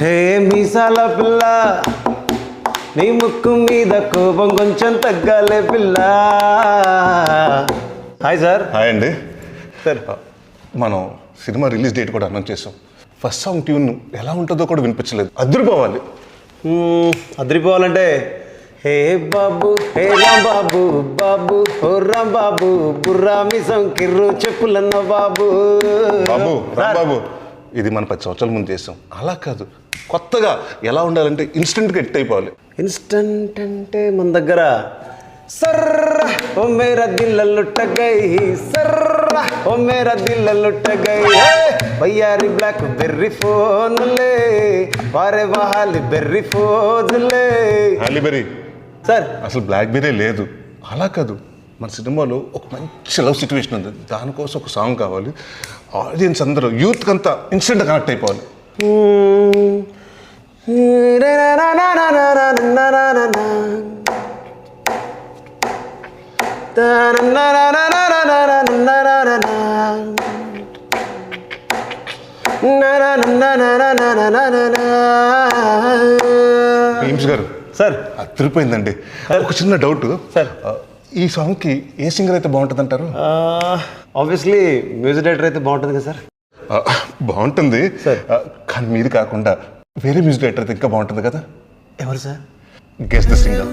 హే మీసాల పిల్ల నీ ముక్కు మీద కోపం కొంచెం తగ్గాలే పిల్ల. Hi sir. హాయ్ అండి. సార్. మనం సినిమా రిలీజ్ డేట్ కూడా అనౌన్స్ చేసాం. ఫస్ట్ సాంగ్ ట్యూన్ ఎలా ఉంటుందో కూడా వినిపించలేదు. అదిరిపోవాలి. అదిరిపోవాలంటే హే బాబు హే రామ్ బాబు బాబు హో రామ్ బాబు బుర్రా మిసం కిర్రు చెప్పులన్న బాబు. బాబు రా సార్, బాబు ఇది మన పది సంవత్సరాల ముందు చేసాం. అలా కాదు. కొత్తగా ఎలా ఉండాలంటే ఇన్స్టెంట్గా ఎట్ అయిపోవాలి. ఇన్స్టంట్ అంటే మన దగ్గర సర్ర ఓ మేరా దిల్ లుట్ట గై సర్ర ఓ మేరా దిల్ లుట్ట గై భయ్యారి బ్లాక్ బెర్రీ ఫోన్లే వారే వహాలి బెర్రీ ఫోన్లే హాలీబెరీ. సార్. అసలు బ్లాక్ బెర్రీ లేదు. అలా కాదు. మన సినిమాలో ఒక మంచి లవ్ సిచ్యువేషన్ ఉంది. దానికోసం ఒక సాంగ్ కావాలి. ఆడియన్స్ అందరూ యూత్ అంతా ఇన్స్టెంట్ కనెక్ట్ అయిపోవాలి. ఎయిమ్స్ గారు. సార్. అదిరిపోయిందండి. ఒక చిన్న డౌట్. సార్. ఈ సాంగ్కి ఏ సింగర్ అయితే బాగుంటుంది అంటారు ఆబ్వియస్లీ మ్యూజిక్ డైరెక్టర్ అయితే బాగుంటుంది కదా సార్. బాగుంటుంది. కానీ మీరు కాకుండా వేరే మ్యూజిక్ డైరెక్టర్ అయితే ఇంకా బాగుంటుంది కదా? ఎవరు సార్? Guess the singer